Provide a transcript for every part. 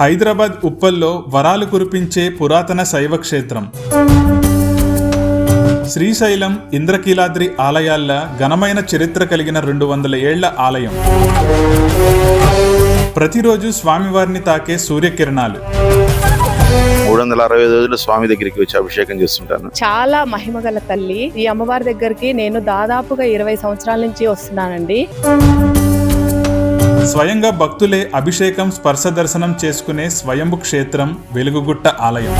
హైదరాబాద్ ఉప్పల్లో వరాలు కురిపించే పురాతన శైవ క్షేత్రం శ్రీశైలం ఇంద్రకీలాద్రి ఆలయాల్ల ఘనమైన చరిత్ర కలిగిన రెండు వందల ఏళ్ళ ఆలయం. ప్రతిరోజు స్వామివారిని తాకే సూర్యకిరణాలు. మూడు వందల అరవై రోజులు స్వామి దగ్గరికి వచ్చి అభిషేకం చేస్తుంటాను. చాలా మహిమగల తల్లి. ఈ అమ్మవారి దగ్గరికి నేను దాదాపుగా ఇరవై సంవత్సరాల నుంచి వస్తున్నానండి. స్వయంగా భక్తులే అభిషేకం స్పర్శ దర్శనం చేసుకునే స్వయంభు క్షేత్రం వెలుగుగుట్ట ఆలయం.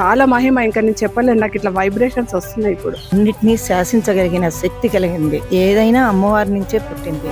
చాలా మహిమ. ఇంకా నేను చెప్పలేను నాకు ఇట్లా వైబ్రేషన్స్ వస్తున్నాయి ఇప్పుడు. అన్నిటినీ శాసించగలిగిన శక్తి కలిగింది. ఏదైనా అమ్మవారి నుంచే పుట్టింది.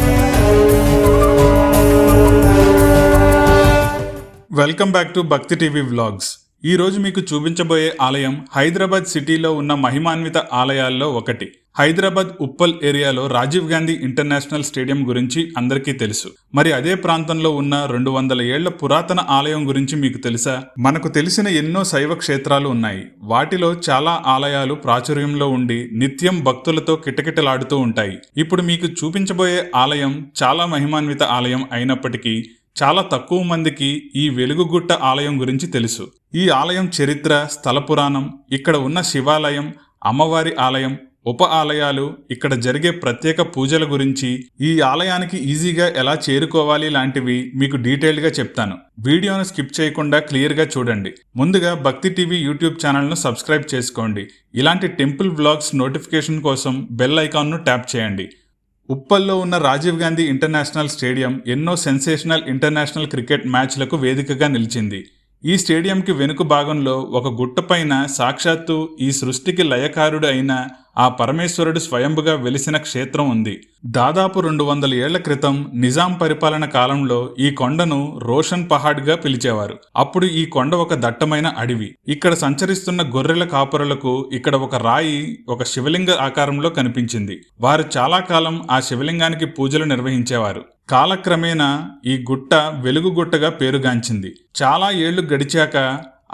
Welcome back to Bhakti TV vlogs ఈ రోజు మీకు చూపించబోయే ఆలయం హైదరాబాద్ సిటీలో ఉన్న మహిమాన్విత ఆలయాల్లో ఒకటి. హైదరాబాద్ ఉప్పల్ ఏరియాలో రాజీవ్ గాంధీ ఇంటర్నేషనల్ స్టేడియం గురించి అందరికీ తెలుసు. మరి అదే ప్రాంతంలో ఉన్న రెండు వందల ఏళ్ళ పురాతన ఆలయం గురించి మీకు తెలుసా? మనకు తెలిసిన ఎన్నో శైవ క్షేత్రాలు ఉన్నాయి. వాటిలో చాలా ఆలయాలు ప్రాచుర్యంలో ఉండి నిత్యం భక్తులతో కిటకిటలాడుతూ ఉంటాయి. ఇప్పుడు మీకు చూపించబోయే ఆలయం చాలా మహిమాన్విత ఆలయం అయినప్పటికీ చాలా తక్కువ మందికి ఈ వెలుగుగుట్ట ఆలయం గురించి తెలుసు. ఈ ఆలయం చరిత్ర స్థల పురాణం ఇక్కడ ఉన్న శివాలయం అమ్మవారి ఆలయం ఉప ఆలయాలు ఇక్కడ జరిగే ప్రత్యేక పూజల గురించి ఈ ఆలయానికి ఈజీగా ఎలా చేరుకోవాలి లాంటివి మీకు డీటెయిల్గా చెప్తాను. వీడియోను స్కిప్ చేయకుండా క్లియర్గా చూడండి. ముందుగా భక్తి టీవీ యూట్యూబ్ ఛానల్ను సబ్స్క్రైబ్ చేసుకోండి. ఇలాంటి టెంపుల్ బ్లాగ్స్ నోటిఫికేషన్ కోసం బెల్ ఐకాన్ను ట్యాప్ చేయండి. ఉప్పల్లో ఉన్న రాజీవ్ గాంధీ ఇంటర్నేషనల్ స్టేడియం ఎన్నో సెన్సేషనల్ ఇంటర్నేషనల్ క్రికెట్ మ్యాచ్లకు వేదికగా నిలిచింది. ఈ స్టేడియంకి వెనుక భాగంలో ఒక గుట్టపైన సాక్షాత్తు ఈ సృష్టికి లయకారుడు అయిన ఆ పరమేశ్వరుడు స్వయంభుగా వెలిసిన క్షేత్రం ఉంది. దాదాపు రెండు వందల ఏళ్ళ క్రితం నిజాం పరిపాలన కాలంలో ఈ కొండను రోషన్ పహాడ్గా పిలిచేవారు. అప్పుడు ఈ కొండ ఒక దట్టమైన అడవి. ఇక్కడ సంచరిస్తున్న గొర్రెల కాపురలకు ఇక్కడ ఒక రాయి ఒక శివలింగ ఆకారంలో కనిపించింది. వారు చాలా కాలం ఆ శివలింగానికి పూజలు నిర్వహించేవారు. కాలక్రమేణా ఈ గుట్ట వెలుగు గుట్టగా పేరుగాంచింది. చాలా ఏళ్ళు గడిచాక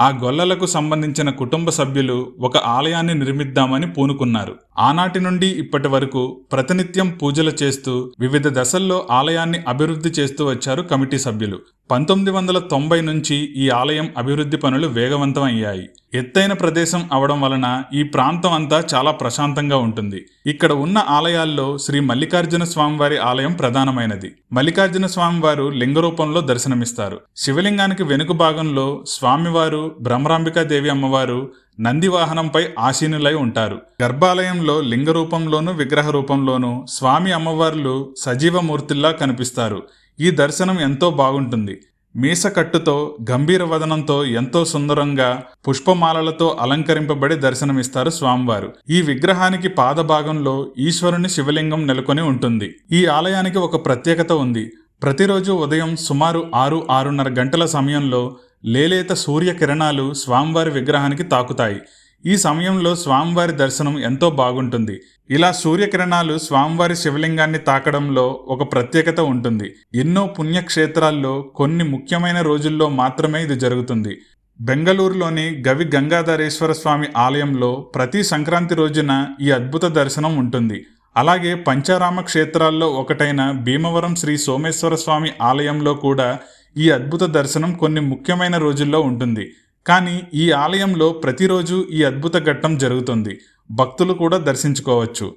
ఆ గొల్లలకు సంబంధించిన కుటుంబ సభ్యులు ఒక ఆలయాన్ని నిర్మిద్దామని పూనుకున్నారు. ఆనాటి నుండి ఇప్పటి వరకు ప్రతినిత్యం పూజలు చేస్తూ వివిధ దశల్లో ఆలయాన్ని అభివృద్ధి చేస్తూ వచ్చారు కమిటీ సభ్యులు. పంతొమ్మిది వందల తొంభై నుంచి ఈ ఆలయం అభివృద్ధి పనులు వేగవంతం అయ్యాయి ఎత్తైన ప్రదేశం అవడం వలన ఈ ప్రాంతం అంతా చాలా ప్రశాంతంగా ఉంటుంది. ఇక్కడ ఉన్న ఆలయాల్లో శ్రీ మల్లికార్జున స్వామివారి ఆలయం ప్రధానమైనది. మల్లికార్జున స్వామివారు లింగ రూపంలో దర్శనమిస్తారు. శివలింగానికి వెనుక భాగంలో స్వామివారు బ్రహ్మరాంబికాదేవి అమ్మవారు నంది వాహనంపై ఆసీనులై ఉంటారు. గర్భాలయంలో లింగ రూపంలోనూ విగ్రహ రూపంలోనూ స్వామి అమ్మవార్లు సజీవ మూర్తిల్లా కనిపిస్తారు. ఈ దర్శనం ఎంతో బాగుంటుంది. మీసకట్టుతో గంభీర వదనంతో ఎంతో సుందరంగా పుష్పమాలలతో అలంకరింపబడి దర్శనమిస్తారు స్వామివారు. ఈ విగ్రహానికి పాదభాగంలో ఈశ్వరుని శివలింగం నెలకొని ఉంటుంది. ఈ ఆలయానికి ఒక ప్రత్యేకత ఉంది. ప్రతిరోజు ఉదయం సుమారు ఆరు ఆరున్నర గంటల సమయంలో లేలేత సూర్యకిరణాలు స్వామివారి విగ్రహానికి తాకుతాయి. ఈ సమయంలో స్వామివారి దర్శనం ఎంతో బాగుంటుంది. ఇలా సూర్యకిరణాలు స్వామివారి శివలింగాన్ని తాకడంలో ఒక ప్రత్యేకత ఉంటుంది. ఎన్నో పుణ్యక్షేత్రాల్లో కొన్ని ముఖ్యమైన రోజుల్లో మాత్రమే ఇది జరుగుతుంది. బెంగళూరులోని గవి గంగాధరేశ్వర స్వామి ఆలయంలో ప్రతి సంక్రాంతి రోజున ఈ అద్భుత దర్శనం ఉంటుంది. అలాగే పంచారామ క్షేత్రాల్లో ఒకటైన భీమవరం శ్రీ సోమేశ్వర స్వామి ఆలయంలో కూడా ఈ అద్భుత దర్శనం కొన్ని ముఖ్యమైన రోజుల్లో ఉంటుంది. కానీ ఈ ఆలయంలో ప్రతిరోజు ఈ అద్భుత ఘట్టం జరుగుతుంది. భక్తులు కూడా దర్శించుకోవచ్చు.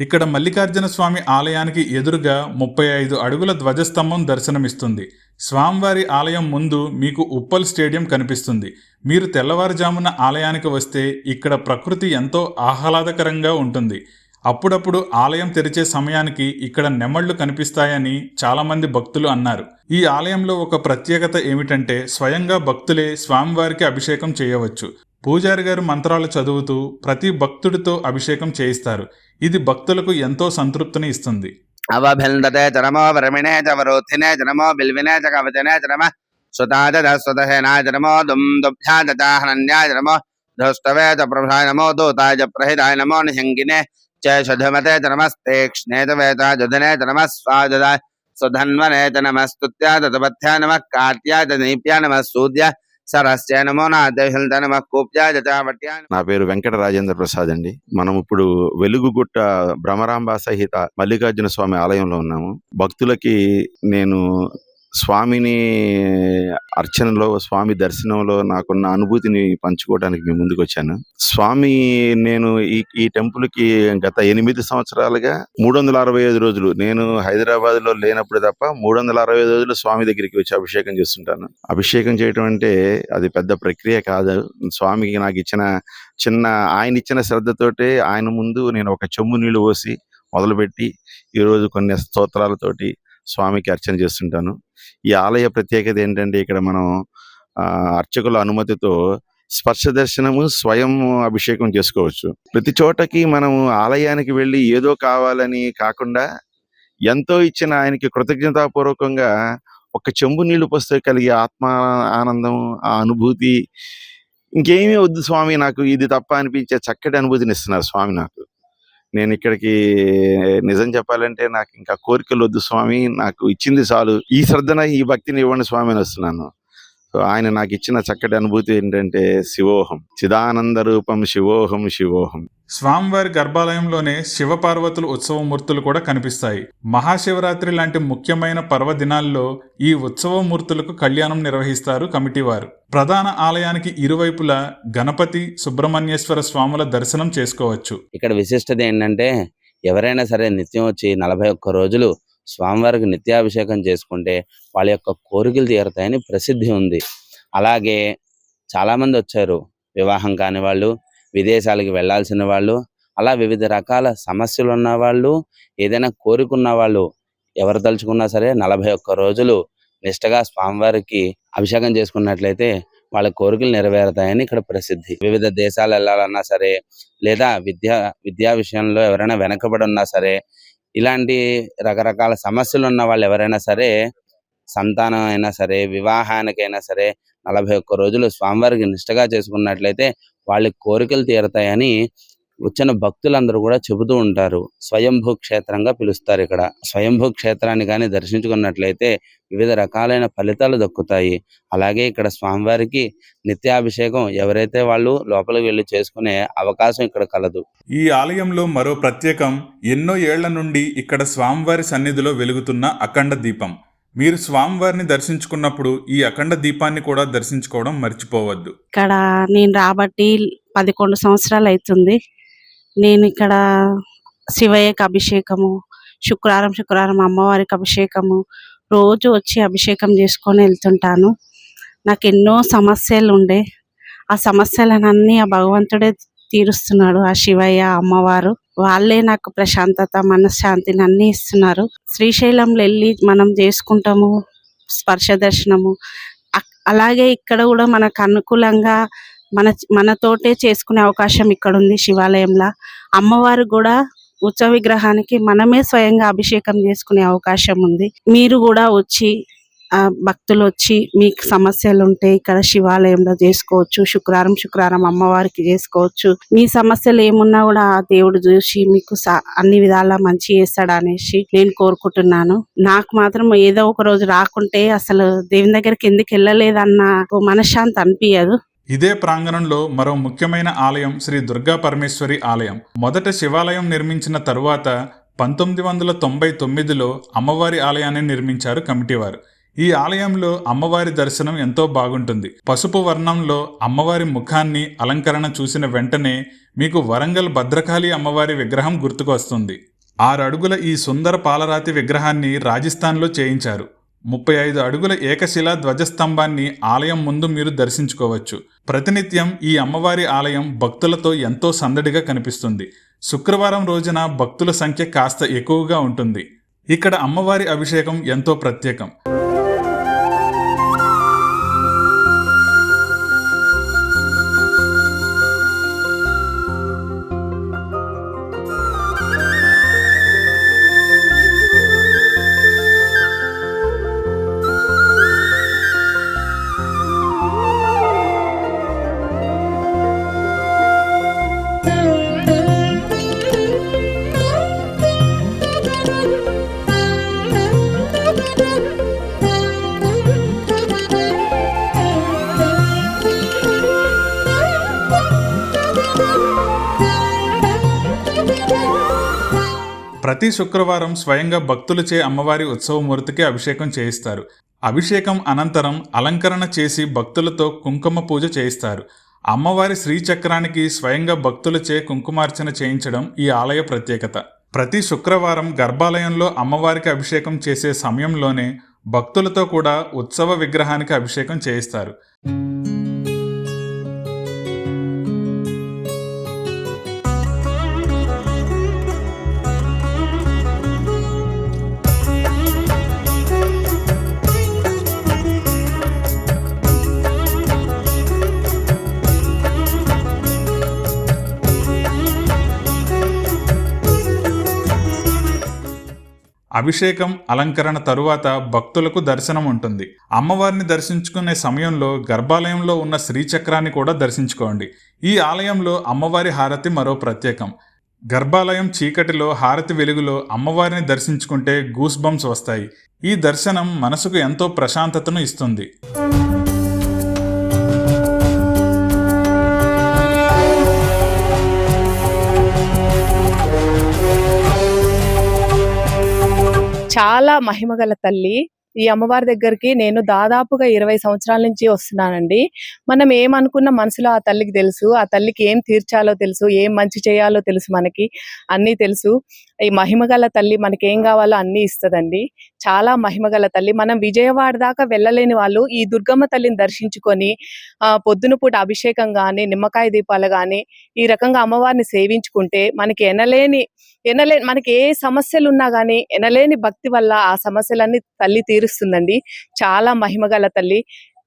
ఇక్కడ మల్లికార్జున స్వామి ఆలయానికి ఎదురుగా ముప్పై ఐదు అడుగుల ధ్వజస్తంభం దర్శనమిస్తుంది. స్వామివారి ఆలయం ముందు మీకు ఉప్పల్ స్టేడియం కనిపిస్తుంది. మీరు తెల్లవారుజామున ఆలయానికి వస్తే ఇక్కడ ప్రకృతి ఎంతో ఆహ్లాదకరంగా ఉంటుంది. అప్పుడప్పుడు ఆలయం తెరిచే సమయానికి ఇక్కడ నెమళ్ళు కనిపిస్తాయని చాలామంది భక్తులు అన్నారు. ఈ ఆలయంలో ఒక ప్రత్యేకత ఏమిటంటే స్వయంగా భక్తులే స్వామివారికి అభిషేకం చేయవచ్చు. పూజారి గారు మంత్రాలు చదువుతూ ప్రతి భక్తుడితో అభిషేకం చేయిస్తారు. ఇది భక్తులకు ఎంతో సంతృప్తిని ఇస్తుంది. అవభిందతే జనమ ప్రభాయ నమో దూతాయ ప్రహితాయ నమో నిహంగినే శుధమతేత నమస్తే క్ష్ణేతవేత జుధనేత నమస్వాజద సుధన్వనేత నమస్తుత్యా తతపథ్యా నమ కార్త్యా తనీప్యా నమ సూర్య సరస్య నమో నా దేహంత నమ కూప్యా జటావట్యా నా పేరు వెంకట రాజేంద్ర ప్రసాద్ అండి. మనం ఇప్పుడు వెలుగుగుట్ట భ్రమరాంబ సహిత మల్లికార్జున స్వామి ఆలయంలో ఉన్నాము. భక్తులకి నేను స్వామిని అర్చనలో స్వామి దర్శనంలో నాకున్న అనుభూతిని పంచుకోవడానికి మేము ముందుకు వచ్చాను స్వామి నేను ఈ ఈ టెంపుల్కి గత ఎనిమిది సంవత్సరాలుగా మూడు వందల అరవై ఐదు రోజులు నేను హైదరాబాద్లో లేనప్పుడు తప్ప మూడు వందల అరవై ఐదు రోజులు స్వామి దగ్గరికి వచ్చి అభిషేకం చేస్తుంటాను. అభిషేకం చేయటం అంటే అది పెద్ద ప్రక్రియ కాదు. స్వామికి నాకు ఇచ్చిన చిన్న ఆయన ఇచ్చిన శ్రద్ధతోటే ఆయన ముందు నేను ఒక చెంబు నీళ్ళు పోసి మొదలుపెట్టి ఈరోజు కొన్ని స్తోత్రాలతోటి స్వామికి అర్చన చేస్తుంటాను. ఈ ఆలయ ప్రత్యేకత ఏంటంటే ఇక్కడ మనం ఆ, అర్చకుల అనుమతితో స్పర్శ దర్శనము స్వయం అభిషేకం చేసుకోవచ్చు. ప్రతి చోటకి మనం ఆలయానికి వెళ్ళి ఏదో కావాలని కాకుండా ఎంతో ఇచ్చిన ఆయనకి కృతజ్ఞతాపూర్వకంగా ఒక చెంబు నీళ్ళు పోస్తే కలిగే ఆత్మ ఆనందం ఆ అనుభూతి ఇంకేమీ వద్దు స్వామి నాకు ఇది తప్ప అనిపించే చక్కటి అనుభూతిని ఇస్తున్నారు స్వామి నాకు. నేను ఇక్కడికి నిజం చెప్పాలంటే నాకు ఇంకా కోరికలు వద్దు స్వామి. నాకు ఇచ్చింది చాలు. ఈ శ్రద్ధన ఈ భక్తిని ఇవ్వండి స్వామి అని వస్తున్నాను. ఆయన నాకు ఇచ్చిన చక్కటి అనుభూతి ఏంటంటే శివోహం. చిదానంద రూపం శివోహం శివోహం. స్వామివారి గర్భాలయంలోనే శివపార్వతుల ఉత్సవ మూర్తులు కూడా కనిపిస్తాయి. మహాశివరాత్రి లాంటి ముఖ్యమైన పర్వదినాల్లో ఈ ఉత్సవ మూర్తులకు కళ్యాణం నిర్వహిస్తారు కమిటీ వారు ప్రధాన ఆలయానికి ఇరువైపులా గణపతి సుబ్రహ్మణ్యేశ్వర స్వాముల దర్శనం చేసుకోవచ్చు. ఇక్కడ విశిష్టత ఏంటంటే ఎవరైనా సరే నిత్యం వచ్చి నలభై ఒక్క రోజులు స్వామివారికి నిత్యాభిషేకం చేసుకుంటే వాళ్ళ యొక్క కోరికలు తీరుతాయని ప్రసిద్ధి ఉంది. అలాగే చాలా మంది వచ్చారు. వివాహం కాని వాళ్ళు విదేశాలకు వెళ్ళాల్సిన వాళ్ళు అలా వివిధ రకాల సమస్యలు ఉన్న వాళ్ళు ఏదైనా కోరుకున్న వాళ్ళు ఎవరు తలుచుకున్నా సరే నలభై ఒక్క రోజులు నిష్టగా స్వామివారికి అభిషేకం చేసుకున్నట్లయితే వాళ్ళ కోరికలు నెరవేరుతాయని ఇక్కడ ప్రసిద్ధి. వివిధ దేశాలు వెళ్ళాలన్నా సరే లేదా విద్యా విద్యా విషయంలో ఎవరైనా వెనకబడి ఉన్నా సరే ఇలాంటి రకరకాల సమస్యలు ఉన్న వాళ్ళు ఎవరైనా సరే సంతానం అయినా సరే వివాహానికైనా సరే నలభై ఒక్క రోజులు స్వామివారికి నిష్టగా చేసుకున్నట్లయితే వాళ్ళ కోరికలు తీరతాయని వచ్చిన భక్తులందరూ కూడా చెబుతూ ఉంటారు స్వయంభూ క్షేత్రంగా పిలుస్తారు ఇక్కడ. స్వయంభూ క్షేత్రాన్ని కానీ దర్శించుకున్నట్లయితే వివిధ రకాలైన ఫలితాలు దక్కుతాయి. అలాగే ఇక్కడ స్వామివారికి నిత్యాభిషేకం ఎవరైతే వాళ్ళు లోపలికి వెళ్ళి చేసుకునే అవకాశం ఇక్కడ కలదు. ఈ ఆలయంలో మరో ప్రత్యేకం ఎన్నో ఏళ్ళ నుండి ఇక్కడ స్వామివారి సన్నిధిలో వెలుగుతున్న అఖండ దీపం. మీరు స్వామివారిని దర్శించుకున్నప్పుడు ఈ అఖండ దీపాన్ని కూడా దర్శించుకోవడం మర్చిపోవద్దు. ఇక్కడ నేను రాబట్టి పదకొండు సంవత్సరాలు అవుతుంది. నేను ఇక్కడ శివయ్యకి అభిషేకము శుక్రవారం శుక్రవారం అమ్మవారికి అభిషేకము రోజు వచ్చి అభిషేకం చేసుకొని వెళ్తుంటాను. నాకు ఎన్నో సమస్యలు ఉండే. ఆ సమస్యలనన్నీ ఆ భగవంతుడే తీరుస్తున్నాడు ఆ శివయ్య అమ్మవారు. వాళ్ళే నాకు ప్రశాంతత మనశ్శాంతిని అన్ని ఇస్తున్నారు. శ్రీశైలంలో వెళ్ళి మనం చేసుకుంటాము స్పర్శ దర్శనము. అక్- అలాగే ఇక్కడ కూడా మనకు అనుకూలంగా మన మనతోటే చేసుకునే అవకాశం ఇక్కడ ఉంది శివాలయంలో. అమ్మవారు కూడా ఉత్సవ విగ్రహానికి మనమే స్వయంగా అభిషేకం చేసుకునే అవకాశం ఉంది. మీరు కూడా వచ్చి ఆ, భక్తులు వచ్చి మీకు సమస్యలు ఉంటే ఇక్కడ శివాలయంలో చేసుకోవచ్చు శుక్రవారం శుక్రవారం అమ్మవారికి చేసుకోవచ్చు. మీ సమస్యలు ఏమున్నా కూడా ఆ దేవుడు చూసి మీకు అన్ని విధాలా మంచి చేస్తాడు అనేసి నేను కోరుకుంటున్నాను. నాకు మాత్రం ఏదో ఒక రోజు రాకుంటే అసలు దేవుని దగ్గరికి ఎందుకు వెళ్ళలేదన్న మనశ్శాంతి అనిపించదు ఇదే ప్రాంగణంలో మరో ముఖ్యమైన ఆలయం శ్రీ దుర్గా పరమేశ్వరి ఆలయం. మొదట శివాలయం నిర్మించిన తరువాత పంతొమ్మిది వందల తొంభై తొమ్మిదిలో అమ్మవారి ఆలయాన్ని నిర్మించారు కమిటీ వారు ఈ ఆలయంలో అమ్మవారి దర్శనం ఎంతో బాగుంటుంది. పసుపు వర్ణంలో అమ్మవారి ముఖాన్ని అలంకరణ చూసిన వెంటనే మీకు వరంగల్ భద్రకాళి అమ్మవారి విగ్రహం గుర్తుకు వస్తుంది. ఆరు అడుగుల ఈ సుందర పాలరాతి విగ్రహాన్ని రాజస్థాన్లో చేయించారు. ముప్పై ఐదు అడుగుల ఏకశిలా ధ్వజస్తంభాన్ని ఆలయం ముందు మీరు దర్శించుకోవచ్చు. ప్రతినిత్యం ఈ అమ్మవారి ఆలయం భక్తులతో ఎంతో సందడిగా కనిపిస్తుంది. శుక్రవారం రోజున భక్తుల సంఖ్య కాస్త ఎక్కువగా ఉంటుంది. ఇక్కడ అమ్మవారి అభిషేకం ఎంతో ప్రత్యేకం. ప్రతి శుక్రవారం స్వయంగా భక్తులచే అమ్మవారి ఉత్సవమూర్తికి అభిషేకం చేయిస్తారు. అభిషేకం అనంతరం అలంకరణ చేసి భక్తులతో కుంకుమ పూజ చేయిస్తారు. అమ్మవారి శ్రీచక్రానికి స్వయంగా భక్తులచే కుంకుమార్చన చేయించడం ఈ ఆలయ ప్రత్యేకత. ప్రతి శుక్రవారం గర్భాలయంలో అమ్మవారికి అభిషేకం చేసే సమయంలోనే భక్తులతో కూడా ఉత్సవ విగ్రహానికి అభిషేకం చేయిస్తారు. అభిషేకం అలంకరణ తరువాత భక్తులకు దర్శనం ఉంటుంది అమ్మవారిని దర్శించుకునే సమయంలో గర్భాలయంలో ఉన్న శ్రీచక్రాన్ని కూడా దర్శించుకోండి. ఈ ఆలయంలో అమ్మవారి హారతి మరో ప్రత్యేకం. గర్భాలయం చీకటిలో హారతి వెలుగులో అమ్మవారిని దర్శించుకుంటే గూస్ బంప్స్ వస్తాయి. ఈ దర్శనం మనసుకు ఎంతో ప్రశాంతతను ఇస్తుంది. చాలా మహిమగల తల్లి. ఈ అమ్మవారి దగ్గరికి నేను దాదాపుగా ఇరవై సంవత్సరాల నుంచి వస్తున్నానండి. మనం ఏమనుకున్న మనసులో ఆ తల్లికి తెలుసు ఆ తల్లికి ఏం తీర్చాలో తెలుసు ఏం మంచి చేయాలో తెలుసు మనకి అన్నీ తెలుసు. ఈ మహిమగల తల్లి మనకి ఏం కావాలో అన్నీ ఇస్తదండి. చాలా మహిమగల తల్లి. మనం విజయవాడ దాకా వెళ్ళలేని వాళ్ళు ఈ దుర్గమ్మ తల్లిని దర్శించుకొని పొద్దున పూట అభిషేకం కానీ నిమ్మకాయ దీపాలు కానీ ఈ రకంగా అమ్మవారిని సేవించుకుంటే మనకి ఎనలేని ఎనలేని మనకి ఏ సమస్యలు ఉన్నా కానీ ఎనలేని భక్తి వల్ల ఆ సమస్యలన్నీ తల్లి తీరుస్తుందండి. చాలా మహిమగల తల్లి.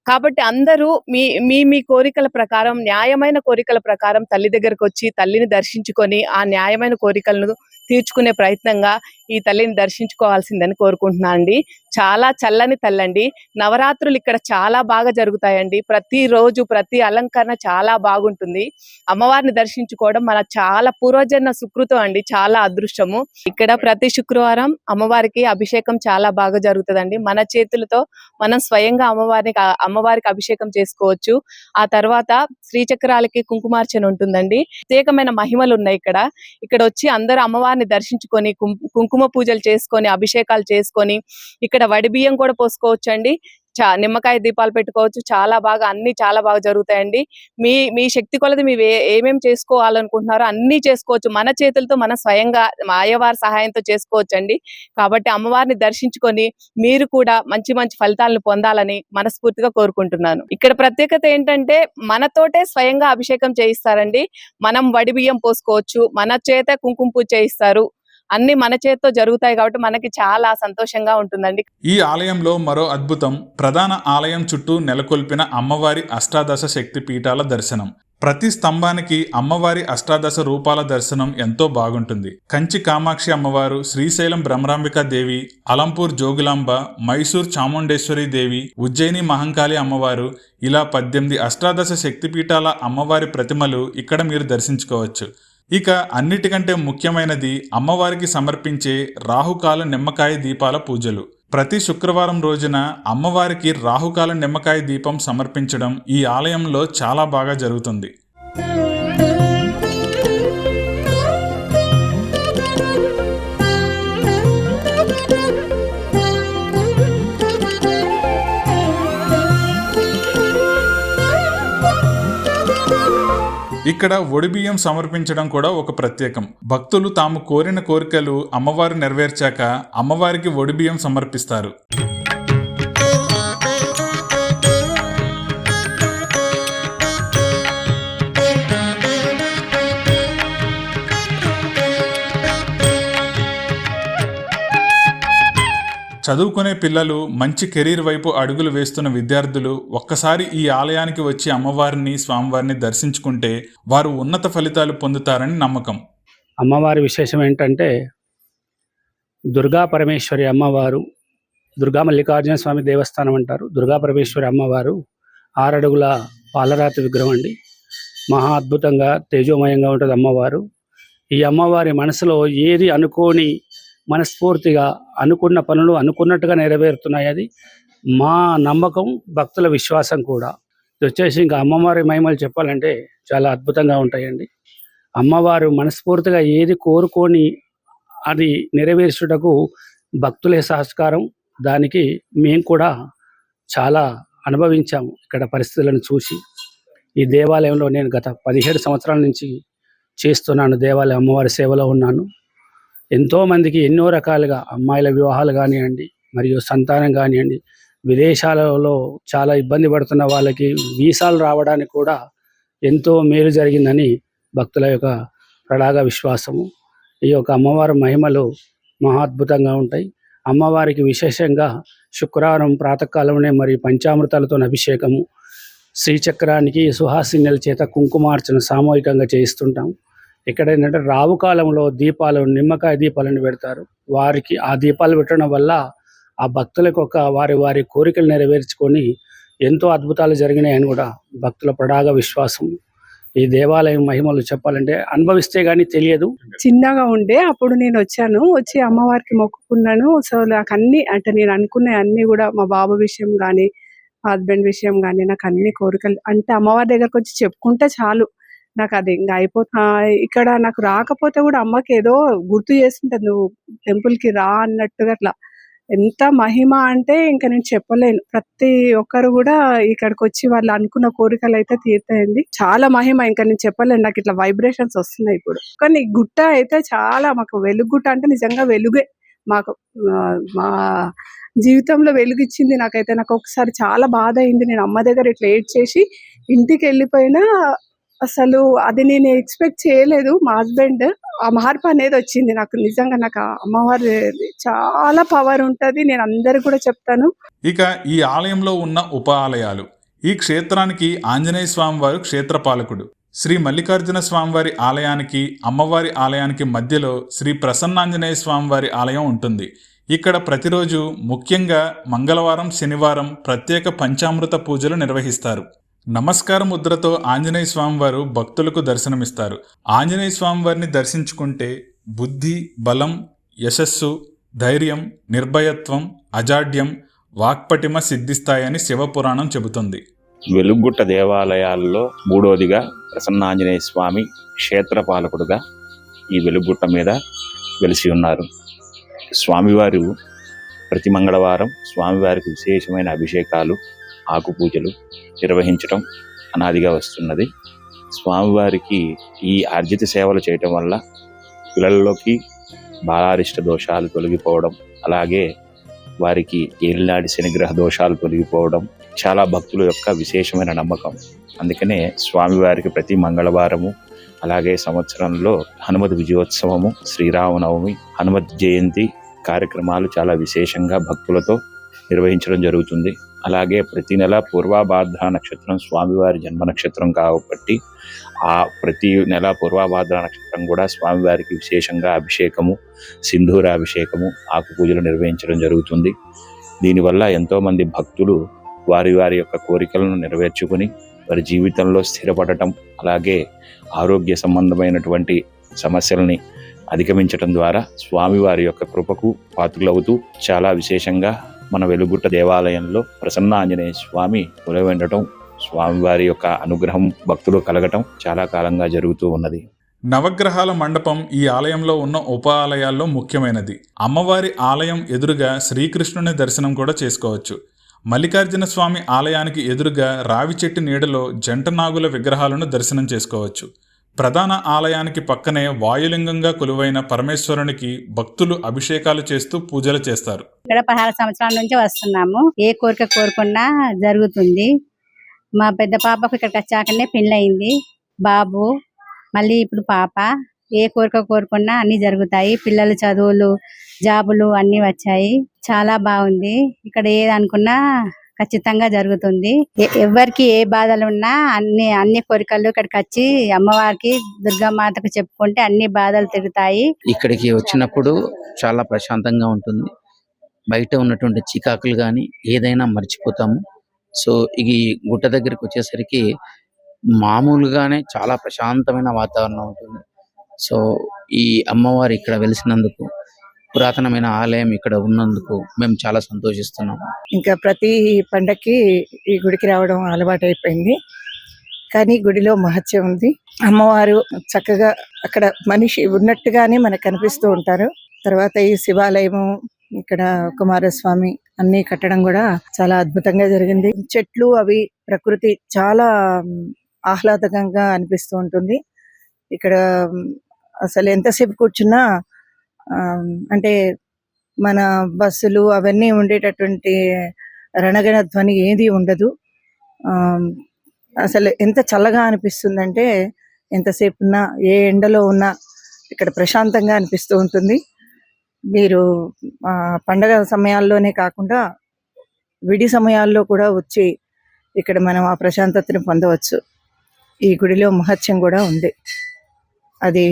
కాబట్టి అందరూ మీ మీ మీ కోరికల ప్రకారం న్యాయమైన కోరికల ప్రకారం తల్లి దగ్గరకు వచ్చి తల్లిని దర్శించుకొని ఆ న్యాయమైన కోరికలను తీర్చుకునే ప్రయత్నంగా ఈ తల్లిని దర్శించుకోవాల్సిందని కోరుకుంటున్నాను అండి. చాలా చల్లని తల్లండి. నవరాత్రులు ఇక్కడ చాలా బాగా జరుగుతాయండి. ప్రతి రోజు ప్రతి అలంకరణ చాలా బాగుంటుంది. అమ్మవారిని దర్శించుకోవడం మన చాలా పూర్వజన్మ సుకృతం అండి. చాలా అదృష్టము. ఇక్కడ ప్రతి శుక్రవారం అమ్మవారికి అభిషేకం చాలా బాగా జరుగుతుందండి. మన చేతులతో మనం స్వయంగా అమ్మవారిని అమ్మవారికి అభిషేకం చేసుకోవచ్చు. ఆ తర్వాత శ్రీచక్రాలకి కుంకుమార్చన ఉంటుందండి. ప్రత్యేకమైన మహిమలు ఉన్నాయి ఇక్కడ. ఇక్కడ వచ్చి అందరూ అమ్మవారిని దర్శించుకొని కుంకుమ కుంకుమ పూజలు చేసుకొని అభిషేకాలు చేసుకొని ఇక్కడ వడి బియ్యం కూడా పోసుకోవచ్చు అండి చా నిమ్మకాయ దీపాలు పెట్టుకోవచ్చు. చాలా బాగా అన్ని చాలా బాగా జరుగుతాయండి. మీ మీ శక్తి కొలది మీరు ఏమేమి చేసుకోవాలనుకుంటున్నారో అన్ని చేసుకోవచ్చు. మన చేతులతో మన స్వయంగా మా అయ్యవారి సహాయంతో చేసుకోవచ్చు అండి కాబట్టి అమ్మవారిని దర్శించుకొని మీరు కూడా మంచి మంచి ఫలితాలను పొందాలని మనస్ఫూర్తిగా కోరుకుంటున్నాను. ఇక్కడ ప్రత్యేకత ఏంటంటే మనతోటే స్వయంగా అభిషేకం చేయిస్తారండి. మనం వడి బియ్యం పోసుకోవచ్చు. మన చేత కుంకుమ పూజ చేయిస్తారు. అన్ని మన చేతితో జరుగుతాయి కాబట్టి మనకి చాలా సంతోషంగా ఉంటుందండి. ఈ ఆలయంలో మరో అద్భుతం ప్రధాన ఆలయం చుట్టూ నెలకొల్పిన అమ్మవారి అష్టాదశ శక్తి పీఠాల దర్శనం. ప్రతి స్తంభానికి అమ్మవారి అష్టాదశ రూపాల దర్శనం ఎంతో బాగుంటుంది. కంచి కామాక్షి అమ్మవారు శ్రీశైలం భ్రమరాంబికా దేవి అలంపూర్ జోగులాంబ మైసూర్ చాముండేశ్వరి దేవి ఉజ్జయిని మహంకాళి అమ్మవారు ఇలా పద్దెనిమిది అష్టాదశ శక్తిపీఠాల అమ్మవారి ప్రతిమలు ఇక్కడ మీరు దర్శించుకోవచ్చు. ఇక అన్నిటికంటే ముఖ్యమైనది అమ్మవారికి సమర్పించే రాహుకాల నిమ్మకాయ దీపాల పూజలు. ప్రతి శుక్రవారం రోజున అమ్మవారికి రాహుకాల నిమ్మకాయ దీపం సమర్పించడం ఈ ఆలయంలో చాలా బాగా జరుగుతుంది. ఇక్కడ ఒడిబియ్యం సమర్పించడం కూడా ఒక ప్రత్యేకం. భక్తులు తాము కోరిన కోరికలు అమ్మవారు నెరవేర్చాక అమ్మవారికి ఒడిబియ్యం సమర్పిస్తారు. చదువుకునే పిల్లలు మంచి కెరీర్ వైపు అడుగులు వేస్తున్న విద్యార్థులు ఒక్కసారి ఈ ఆలయానికి వచ్చి అమ్మవారిని స్వామివారిని దర్శించుకుంటే వారు ఉన్నత ఫలితాలు పొందుతారని నమ్మకం. అమ్మవారి విశేషం ఏంటంటే దుర్గా పరమేశ్వరి అమ్మవారు దుర్గా మల్లికార్జున స్వామి దేవస్థానం అంటారు. దుర్గా పరమేశ్వరి అమ్మవారు ఆరడుగుల పాలరాతి విగ్రహం అండి. మహా అద్భుతంగా తేజోమయంగా ఉంటుంది అమ్మవారు. ఈ అమ్మవారి మనసులో ఏది అనుకోని మనస్ఫూర్తిగా అనుకున్న పనులు అనుకున్నట్టుగా నెరవేరుతున్నాయి అది. మా నమ్మకం భక్తుల విశ్వాసం కూడా. వచ్చేసి ఇంకా అమ్మవారి మహిమలు చెప్పాలంటే చాలా అద్భుతంగా ఉంటాయండి. అమ్మవారు మనస్ఫూర్తిగా ఏది కోరుకొని అది నెరవేర్చుటకు భక్తులే సహస్కారం. దానికి మేము కూడా చాలా అనుభవించాము ఇక్కడ పరిస్థితులను చూసి. ఈ దేవాలయంలో నేను గత పదిహేడు సంవత్సరాల నుంచి చేస్తున్నాను దేవాలయ అమ్మవారి సేవలో ఉన్నాను. ఎంతోమందికి ఎన్నో రకాలుగా అమ్మాయిల వివాహాలు కానివ్వండి మరియు సంతానం కానివ్వండి విదేశాలలో చాలా ఇబ్బంది పడుతున్న వాళ్ళకి వీసాలు రావడానికి కూడా ఎంతో మేలు జరిగిందని భక్తుల యొక్క ప్రడాగ విశ్వాసము. ఈ యొక్క అమ్మవారి మహిమలు మహాద్భుతంగా ఉంటాయి. అమ్మవారికి విశేషంగా శుక్రవారం ప్రాతకాలంలోనే మరి పంచామృతాలతో అభిషేకము. శ్రీచక్రానికి సుహాసిన్యుల చేత కుంకుమార్చన సామూహికంగా చేయిస్తుంటాం. ఇక్కడ ఏంటంటే రావు కాలంలో దీపాలు నిమ్మకాయ దీపాలను పెడతారు. వారికి ఆ దీపాలు పెట్టడం వల్ల ఆ భక్తులకు ఒక వారి వారి కోరికలు నెరవేర్చుకొని ఎంతో అద్భుతాలు జరిగినాయని కూడా భక్తుల ప్రడాగ విశ్వాసం. ఈ దేవాలయం మహిమలు చెప్పాలంటే అనుభవిస్తే గానీ తెలియదు. చిన్నగా ఉండే అప్పుడు నేను వచ్చాను. వచ్చి అమ్మవారికి మొక్కుకున్నాను. సో నాకు అన్ని అంటే నేను అనుకున్న అన్ని కూడా మా బాబు విషయం కానీ హస్బెండ్ విషయం కానీ నాకు అన్ని కోరికలు అంటే అమ్మవారి దగ్గరకు వచ్చి చెప్పుకుంటే చాలు. నాకు అది ఇంకా అయిపోతా ఇక్కడ నాకు రాకపోతే కూడా అమ్మకి ఏదో గుర్తు చేస్తుంటుంది నువ్వు టెంపుల్కి కి రా అన్నట్టుగా అట్లా. ఎంత మహిమ అంటే ఇంకా నేను చెప్పలేను. ప్రతి ఒక్కరు కూడా ఇక్కడికి వచ్చి వాళ్ళు అనుకున్న కోరికలు అయితే తీరుతాయండి. చాలా మహిమ ఇంకా నేను చెప్పలేను. నాకు ఇట్లా వైబ్రేషన్స్ వస్తున్నాయి ఇప్పుడు. కానీ గుట్ట అయితే చాలా మాకు వెలుగు గుట్ట అంటే నిజంగా వెలుగే. మాకు మా జీవితంలో వెలుగిచ్చింది నాకైతే. నాకు ఒకసారి చాలా బాధ అయింది. నేను అమ్మ దగ్గర ఇట్లా ఏడ్ చేసి ఇంటికి వెళ్ళిపోయినా అసలు అది నేను ఎక్స్పెక్ట్ చేయలేదు మా హస్బెండ్. ఆ మార్పు అనేది వచ్చింది నాకు. నిజంగా నాకు అమ్మవారి చాలా పవర్ ఉంటుంది. నేను అందరు కూడా చెప్తాను. ఇక ఈ ఆలయంలో ఉన్న ఉప ఆలయాలు. ఈ క్షేత్రానికి ఆంజనేయ స్వామివారు క్షేత్రపాలకుడు. శ్రీ మల్లికార్జున స్వామివారి ఆలయానికి అమ్మవారి ఆలయానికి మధ్యలో శ్రీ ప్రసన్నాంజనేయ స్వామివారి ఆలయం ఉంటుంది. ఇక్కడ ప్రతిరోజు ముఖ్యంగా మంగళవారం శనివారం ప్రత్యేక పంచామృత పూజలు నిర్వహిస్తారు. నమస్కార ముద్రతో ఆంజనేయ స్వామివారు భక్తులకు దర్శనమిస్తారు. ఆంజనేయ స్వామివారిని దర్శించుకుంటే బుద్ధి బలం యశస్సు ధైర్యం నిర్భయత్వం అజాడ్యం వాక్పటిమ సిద్ధిస్తాయని శివపురాణం చెబుతుంది. వెలుగుట్ట దేవాలయాల్లో మూడోదిగా ప్రసన్నాంజనేయ స్వామి క్షేత్రపాలకుడుగా ఈ వెలుగుట్ట మీద వెలిసి ఉన్నారు. స్వామివారు ప్రతి మంగళవారం స్వామివారికి విశేషమైన అభిషేకాలు ఆకుపూజలు నిర్వహించటం అనాదిగా వస్తున్నది. స్వామివారికి ఈ ఆర్జిత సేవలు చేయటం వల్ల పిల్లల్లోకి బాలారిష్ట దోషాలు తొలగిపోవడం అలాగే వారికి ఏలినాడి శనిగ్రహ దోషాలు తొలగిపోవడం చాలా భక్తుల యొక్క విశేషమైన నమ్మకం. అందుకనే స్వామివారికి ప్రతి మంగళవారము అలాగే సంవత్సరంలో హనుమతి విజయోత్సవము శ్రీరామనవమి హనుమత్ జయంతి కార్యక్రమాలు చాలా విశేషంగా భక్తులతో నిర్వహించడం జరుగుతుంది. అలాగే ప్రతి నెల పూర్వాభాద్ర నక్షత్రం స్వామివారి జన్మ నక్షత్రం కాబట్టి ఆ ప్రతి నెల పూర్వాభాద్ర నక్షత్రం కూడా స్వామివారికి విశేషంగా అభిషేకము సింధూర అభిషేకము ఆకు పూజలు నిర్వహించడం జరుగుతుంది. దీనివల్ల ఎంతోమంది భక్తులు వారి వారి యొక్క కోరికలను నెరవేర్చుకుని వారి జీవితంలో స్థిరపడటం అలాగే ఆరోగ్య సంబంధమైనటువంటి సమస్యల్ని అధిగమించటం ద్వారా స్వామివారి యొక్క కృపకు పాత్రులవుతూ చాలా విశేషంగా మన వెలుగుట్ట దేవాలయంలో ప్రసన్న ఆంజనేయ స్వామి కొలవెండటం స్వామివారి యొక్క అనుగ్రహం భక్తులు కలగటం చాలా కాలంగా జరుగుతూ ఉన్నది. నవగ్రహాల మండపం ఈ ఆలయంలో ఉన్న ఉప ఆలయాల్లో ముఖ్యమైనది. అమ్మవారి ఆలయం ఎదురుగా శ్రీకృష్ణుని దర్శనం కూడా చేసుకోవచ్చు. మల్లికార్జున స్వామి ఆలయానికి ఎదురుగా రావి చెట్టు నీడలో జంట నాగుల విగ్రహాలను దర్శనం చేసుకోవచ్చు. ప్రధాన ఆలయానికి పక్కనే వాయులింగంగా కొలువైన పరమేశ్వరునికి భక్తులు అభిషేకాలు చేస్తూ పూజలు చేస్తారు. ఇక్కడ పదహారు సంవత్సరాల నుంచి వస్తున్నాము. ఏ కోరిక కోరుకున్నా జరుగుతుంది. మా పెద్ద పాపకు ఇక్కడికి వచ్చాకనే పెళ్ళయింది. బాబు మళ్ళీ ఇప్పుడు పాప. ఏ కోరిక కోరుకున్నా అన్ని జరుగుతాయి. పిల్లలు చదువులు జాబులు అన్ని వచ్చాయి. చాలా బాగుంది. ఇక్కడ ఏది అనుకున్నా ఖచ్చితంగా జరుగుతుంది. ఎవరికి ఏ బాధలు ఉన్నా అన్ని అన్ని కోరికలు ఇక్కడికి వచ్చి అమ్మవారికి దుర్గామాతకు చెప్పుకుంటే అన్ని బాధలు తిరుగుతాయి ఇక్కడికి వచ్చినప్పుడు చాలా ప్రశాంతంగా ఉంటుంది. బయట ఉన్నటువంటి చికాకులు కానీ ఏదైనా మర్చిపోతాము. సో ఈ గుట్ట దగ్గరికి వచ్చేసరికి మామూలుగానే చాలా ప్రశాంతమైన వాతావరణం ఉంటుంది. సో ఈ అమ్మవారు ఇక్కడ వెలిసినందుకు పురాతనమైన ఆలయం ఇక్కడ ఉన్నందుకు మేము చాలా సంతోషిస్తున్నాం. ఇంకా ప్రతి పండక్కి ఈ గుడికి రావడం అలవాటు అయిపోయింది కానీ గుడిలో మహత్యం ఉంది. అమ్మవారు చక్కగా అక్కడ మనిషి ఉన్నట్టుగానే మనకు కనిపిస్తూ ఉంటారు. తర్వాత ఈ శివాలయము ఇక్కడ కుమారస్వామి అన్ని కట్టడం కూడా చాలా అద్భుతంగా జరిగింది. చెట్లు అవి ప్రకృతి చాలా ఆహ్లాదకంగా అనిపిస్తూ ఉంటుంది. ఇక్కడ అసలు ఎంతసేపు కూర్చున్నా అంటే మన బస్సులు అవన్నీ ఉండేటటువంటి రణగణ ధ్వని ఏది ఉండదు. అసలు ఎంత చల్లగా అనిపిస్తుందంటే ఎంతసేపు ఉన్నా ఏ ఎండలో ఉన్నా ఇక్కడ ప్రశాంతంగా అనిపిస్తూ ఉంటుంది. మీరు పండగ సమయాల్లోనే కాకుండా విడి సమయాల్లో కూడా వచ్చి ఇక్కడ మనం ఆ ప్రశాంతతను పొందవచ్చు. ఈ గుడిలో మహత్యం కూడా ఉంది. అది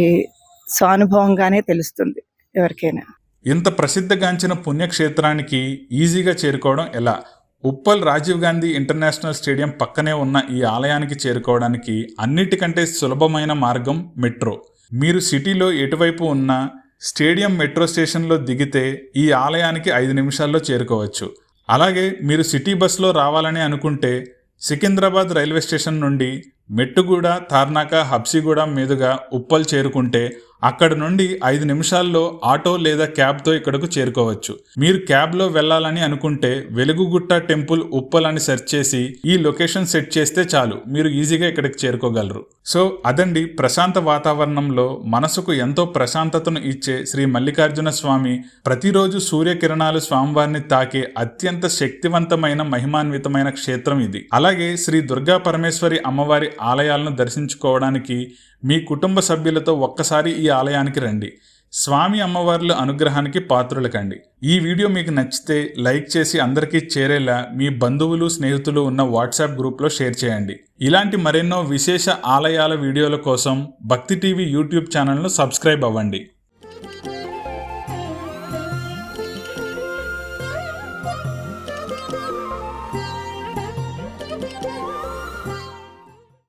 స్వానుభవంగానే తెలుస్తుంది. ఎవరికైనా. ఇంత ప్రసిద్ధగాంచిన పుణ్యక్షేత్రానికి ఈజీగా చేరుకోవడం ఎలా? ఉప్పల్ రాజీవ్ గాంధీ ఇంటర్నేషనల్ స్టేడియం పక్కనే ఉన్న ఈ ఆలయానికి చేరుకోవడానికి అన్నిటికంటే సులభమైన మార్గం మెట్రో. మీరు సిటీలో ఎటువైపు ఉన్నా స్టేడియం మెట్రో స్టేషన్లో దిగితే ఈ ఆలయానికి ఐదు నిమిషాల్లో చేరుకోవచ్చు. అలాగే మీరు సిటీ బస్లో రావాలని అనుకుంటే సికింద్రాబాద్ రైల్వే స్టేషన్ నుండి మెట్టుగూడ తార్నాక హబ్సిగూడ మీదుగా ఉప్పల్ చేరుకుంటే అక్కడ నుండి ఐదు నిమిషాల్లో ఆటో లేదా క్యాబ్తో ఇక్కడకు చేరుకోవచ్చు. మీరు క్యాబ్లో వెళ్ళాలని అనుకుంటే వెలుగుగుట్ట టెంపుల్ ఉప్పల్ అని సెర్చ్ చేసి ఈ లొకేషన్ సెట్ చేస్తే చాలు. మీరు ఈజీగా ఇక్కడికి చేరుకోగలరు. సో అదండి ప్రశాంత వాతావరణంలో మనసుకు ఎంతో ప్రశాంతతను ఇచ్చే శ్రీ మల్లికార్జున స్వామి ప్రతిరోజు సూర్యకిరణాలు స్వామివారిని తాకే అత్యంత శక్తివంతమైన మహిమాన్వితమైన క్షేత్రం ఇది. అలాగే శ్రీ దుర్గా పరమేశ్వరి అమ్మవారి ఆలయాలను దర్శించుకోవడానికి మీ కుటుంబ సభ్యులతో ఒక్కసారి ఈ ఆలయానికి రండి. స్వామి అమ్మవార్ల అనుగ్రహానికి పాత్రులు కండి ఈ వీడియో మీకు నచ్చితే లైక్ చేసి అందరికీ చేరేలా మీ బంధువులు స్నేహితులు ఉన్న వాట్సాప్ గ్రూప్లో షేర్ చేయండి. ఇలాంటి మరెన్నో విశేష ఆలయాల వీడియోల కోసం భక్తి టీవీ యూట్యూబ్ ఛానల్ను సబ్స్క్రైబ్ అవ్వండి.